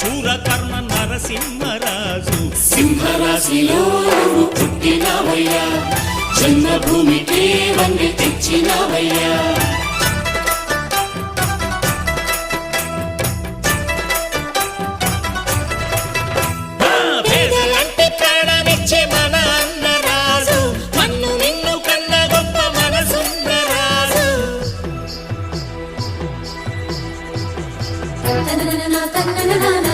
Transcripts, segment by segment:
శూర కర్మ నరసింహరాజు. సింహరాశిలో పుట్టినవయ్యా. జన్మభూమికి వండి తెచ్చినవయ్యా. na na na na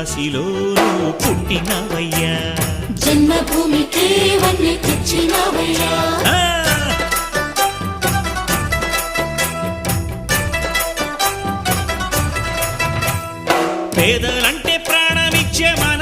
రాశిలోనూ పుట్టినవయ్యా. జన్మభూమికి వన్నీ తెచ్చినవయ్యా. పేదలంటే ప్రాణమిచ్చే మన